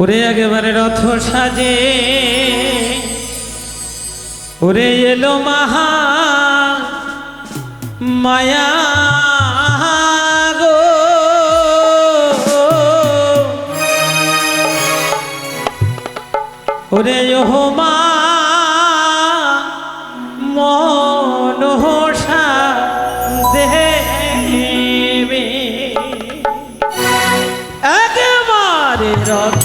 ওরে একেবারে রথ সাজে। ওরে এলো মাহা মায়া গো। ওরে ওহো মা মনহসা দেহে একেবারে রথ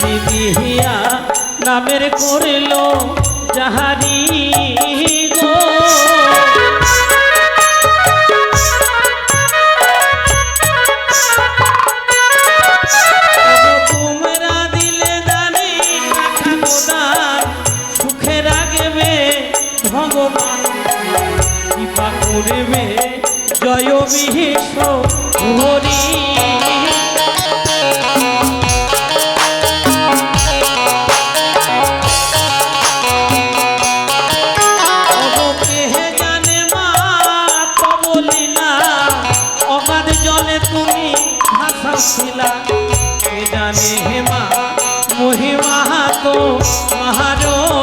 করি বিহিয়া নামের করিল যাহারি গো। তোমরা দিলে দানে গোদান সুখে রাখবে ভগবান। কৃপা করবে জয় বিহিত গো মহারো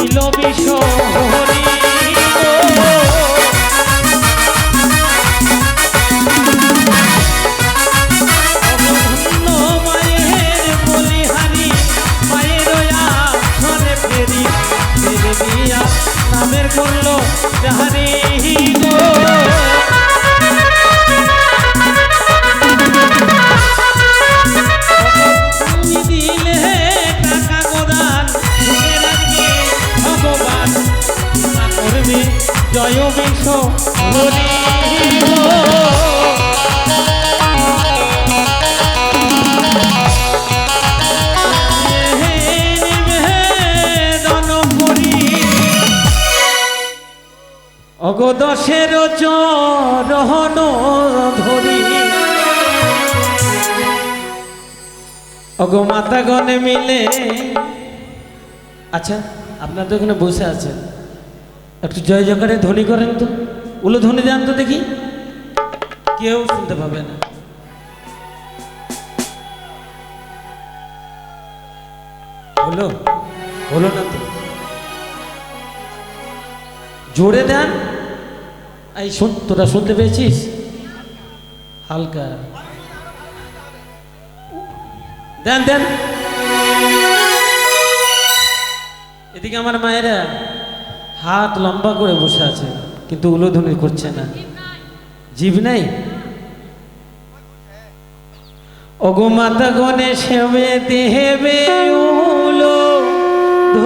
ছিল বিষয়। অগদশের চরহন ধরি। অগ মাতাগণে মিলে আচ্ছা আপনার তো ওখানে বসে আছেন। একটু জয় জয়কারে ধ্বনি করেন তো। উলো ধ্বনি দেন তো দেখি। কেউ শুনতে পাবে না। হলো? হলো না তো। জোরে দেন। এই শুন, তোরা শুনতে পেয়েছিস? হালকা। দেন দেন। এদিকে আমার মায়েরা। হাত লম্বা করে বসে আছে, কিন্তু উলোধনি করছে না। জীব নাই? অগমাতা গণেশ সেবে দেহেবে উলো, ধ